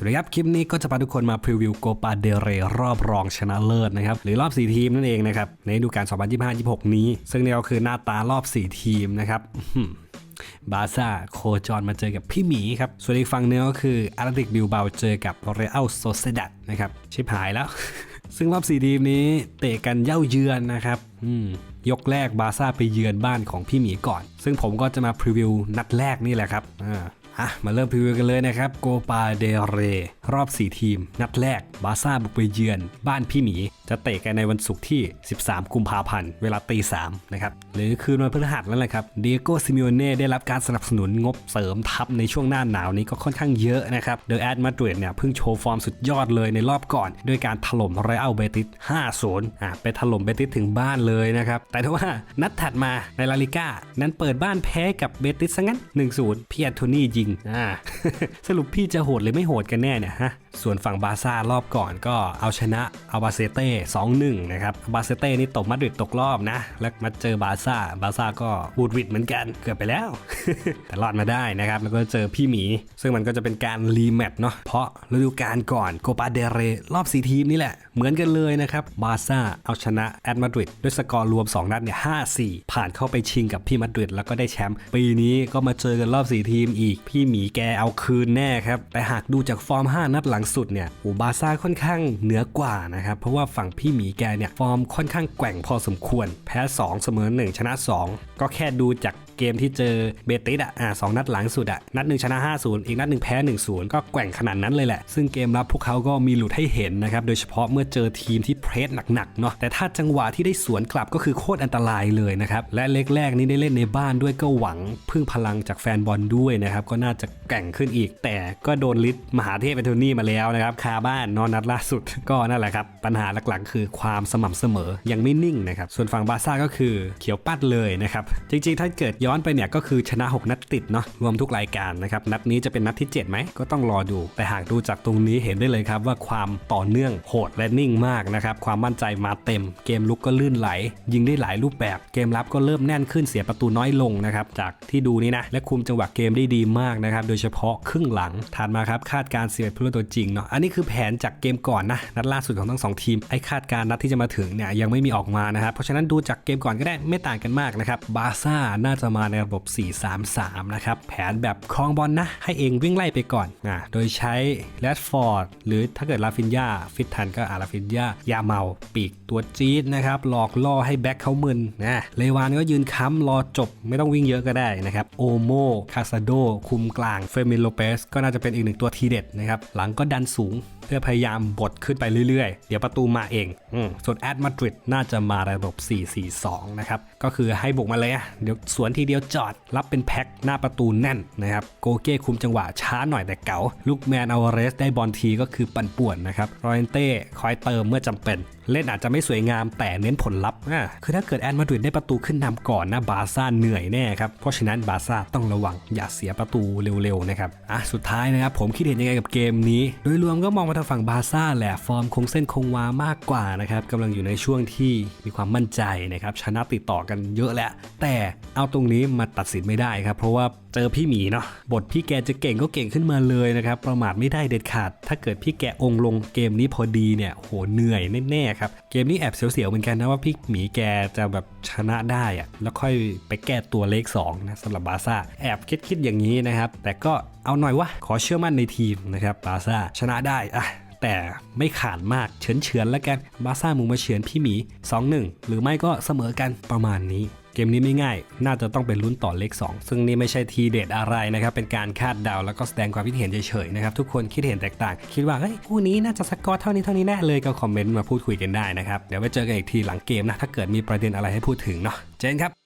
สวัสดีครับ คลิปนี้ก็จะพาทุกคนมาพรีวิวโกปาเดเรรอบรองชนะเลิศนะครับ หรือรอบ 4 ทีมนั่นเองนะครับ ในฤดูกาล2025-26 นี้ ซึ่งนี่ก็คือหน้าตารอบ 4 ทีมนะครับบาซ่าโคจรมาเจอกับพี่หมีครับ ส่วนอีกฝั่งหนึงก็คืออาร์ติกบิลเบาเจอกับเรอัลโซเซดัดนะครับ ชิบหายแล้ว ซึ่งรอบ4ทีมนี้เตะกันเย่าเยือนนะครับยกแรกบาซ่าไปเยือนบ้านของพี่หมีก่อน ซึ่งผมก็จะมาพรีวิวนัดแรกนี่แหละครับ อะมาเริ่มพรีวิวกันเลยนะครับโกปาเดเรรอบ 4 ทีม นัดแรก บาซ่าบุกไปเยือน บ้านพี่หมี จะเตะกันในวันศุกร์ที่ 13 กุมภาพันธ์ เวลาตี3นะครับ หรือคืนวันพฤหัสนั่นแหละครับเดียโกซิมิโอเน่ได้รับการสนับสนุนงบเสริมทัพในช่วงหน้าหนาวนี้ก็ค่อนข้างเยอะนะครับเดอะแอดมาดริดเนี่ยเพิ่งโชว์ฟอร์มสุดยอดเลยในรอบก่อน ด้วยการถล่มไรอัลเบติส 5-0 อะไปถล่มเบติสถึงบ้านเลยนะครับแต่ถ้าว่านัดถัดมาในลาลิก้านั้นเปิดบ้านแพ้กับเบติสซะงั้น 1-0พี่แอนโทนียิงอ่าสรุปพี่จะโหดหรือไม่โหดกันแน่เนี่ยฮะส่วนฝั่งบาร์ซ่ารอบก่อนก็เอาชนะอาบาเซเต้2-1นะครับอาบาเซเต้นี่ตกมาดริดตกรอบนะ แล้วมาเจอบาร์ซ่าบาร์ซ่าก็บูดวิดเหมือนกันเกือบไปแล้ว แต่รอดมาได้นะครับแล้วก็เจอพี่หมี ซึ่งมันก็จะเป็นการรีแมตช์เนาะเพราะฤดูกาลก่อนโกปาเดเรรอบ4ทีมนี่แหละ เหมือนกันเลยนะครับบาร์ซ่าเอาชนะแอตมาดริดด้วยสกอร์รวม 2 นัดเนี่ย5-4ผ่านเข้าไปชิงกับพี่มาดริดแล้วก็ได้แชมป์ปีนี้ก็มาเจอกันรอบ4ทีมอีกพี่หมีแกเอาคืนแน่ครับ แต่หากดูจากฟอร์ม 5 นัดหลังสุดเนี่ยโอ้บาซ่าค่อนข้างเหนือกว่านะครับ เพราะว่าฝั่งพี่หมีแกเนี่ยฟอร์มค่อนข้างแกว่งพอสมควร แพ้ 2 เสมอ 1 ชนะ 2 ก็แค่ดูจากเกมที่เจอเบติสอะอ่าสองนัดหลังสุดอะนัดหนึ่งชนะ 5-0 อีกนัดหนึ่งแพ้ 1-0 ก็แกว่งขนาดนั้นเลยแหละ ซึ่งเกมรับพวกเขาก็มีหลุดให้เห็นนะครับ โดยเฉพาะเมื่อเจอทีมที่เพรสหนักๆเนาะแต่ถ้าจังหวะที่ได้สวนกลับก็คือโคตรอันตรายเลยนะครับ และเล็กแรกนี้ได้เล่นในบ้านด้วยก็หวังพึ่งพลังจากแฟนบอลด้วยนะครับ ก็น่าจะแกร่งขึ้นอีก แต่ก็โดนลิสมหาเทพแอโทนี่มาแล้วนะครับคาบ้านนอนนัดล่าสุด ก็นั่นแหละครับปัญหาหลักๆ คือความสม่ำเสมอยังไม่นิ่งนะครับส่วนฝั่งบาซ่าก็คือเขียวปัดเลยนะครับจริงๆ ถ้าเกิดย้อนไปเนี่ยก็คือชนะ 6 นัดติดเนาะรวมทุกรายการนะครับ นัดนี้จะเป็นนัดที่ 7 ไหม ก็ต้องรอดู แต่หากดูจากตรงนี้เห็นได้เลยครับ ว่าความต่อเนื่องโหดและนิ่งมากนะครับ ความมั่นใจมาเต็ม เกมลุกก็ลื่นไหล ยิงได้หลายรูปแบบ เกมรับก็เริ่มแน่นขึ้นเสียประตูน้อยลงนะครับจากที่ดูนี้นะและคุมจังหวะเกมได้ดีมากนะครับโดยเฉพาะครึ่งหลังถัดมาครับคาดการณ์11ผู้เล่นตัวจริงเนาะอันนี้คือแผนจากเกมก่อนนะนัดล่าสุดของทั้งสองทีมไอ้คาดการนัดที่จะมาถึงเนี่ยยังไม่มีออกมานะครับเพราะฉะนั้นดูจากเกมก่อนก็ได้ไม่ต่างกันมากนะครับบาร์ซ่าน่าจะมาในระบบ 4-3-3 นะครับ แผนแบบคลองบอลนะให้เองวิ่งไล่ไปก่อนอ่าโดยใช้แรดฟอร์ดหรือถ้าเกิดลาฟินยาฟิตทันก็อาลาฟินยายาเมาปีกตัวจี๊ดนะครับ หลอกล่อให้แบ็คเขามึนนะเลวานก็ยืนค้ำรอจบไม่ต้องวิ่งเยอะก็ได้นะครับโอโมคาซาโดคุมกลางเฟมิโลเปสก็น่าจะเป็นอีกหนึ่งตัวทีเด็ดนะครับหลังก็ดันสูง เพื่อพยายามบดขึ้นไปเรื่อยๆ เดี๋ยวประตูมาเองอมส่วนแอดมาดริดน่าจะมาระบบ 4-4-2 นะครับ ก็คือให้บุกมาเลยอะเดี๋ยวสวนทีเดียวจอด รับเป็นแพ็คหน้าประตูแน่นนะครับ โกเก้คุมจังหวะช้าหน่อยแต่เก๋าลูกแมนอาวาเรสได้บอลทีก็คือปั่นป่วนนะครับรอเรนเต้คอยเติมเมื่อจำเป็น เล่นอาจจะไม่สวยงามแต่เน้นผลลัพธ์อะคือถ้าเกิดแอดมาดริดได้ประตูขึ้นนำก่อนนะบาซ่าเหนื่อยแน่ครับ เพราะฉะนั้นบาซ่าต้องระวังอย่าเสียประตูเร็วๆนะครับอะสุดท้ายนะครับผมคิดเห็นยังไงกับเกมนี้ โดยรวมก็มองมาทางฝั่งบาซ่าแหละฟอร์มคงเส้นคงวามากกว่านะครับกำลังอยู่ในช่วงที่มีความมั่นใจนะครับชนะติดต่อกันเยอะแล้วแต่เอาตรงนี้มาตัดสินไม่ได้ครับเพราะว่าเจอพี่หมีเนาะบทพี่แกจะเก่งก็เก่งขึ้นมาเลยนะครับ ประมาทไม่ได้เด็ดขาด ถ้าเกิดพี่แกองลงเกมนี้พอดีเนี่ยโหเหนื่อยแน่ๆครับ เกมนี้แอบเสียวๆเหมือนกันนะว่าพี่หมีแกจะแบบชนะได้อะแล้วค่อยไปแก้ตัวเลข2นะสำหรับบาซ่าแอบคิดๆอย่างนี้นะครับ แต่ก็เอาหน่อยวะขอเชื่อมั่นในทีมนะครับบาซ่าชนะได้อะ แต่ไม่ขาดมากเฉือนเฉือนๆแล้วกันบาซ่ามุงมาเฉือนพี่หมี 2-1 หรือไม่ก็เสมอกันประมาณนี้เกมนี้ไม่ง่าย น่าจะต้องเป็นลุ้นต่อเลข2 ซึ่งนี่ไม่ใช่ทีเด็ดอะไรนะครับ เป็นการคาดเดาแล้วก็แสดงความคิดเห็นเฉยๆนะครับ ทุกคนคิดเห็นแตกต่าง คิดว่า เฮ้ย คู่นี้น่าจะสกอร์เท่านี้เท่านี้แน่เลย ก็คอมเมนต์มาพูดคุยกันได้นะครับ เดี๋ยวไปเจอกันอีกทีหลังเกมนะ ถ้าเกิดมีประเด็นอะไรให้พูดถึงเนาะ เจนครับ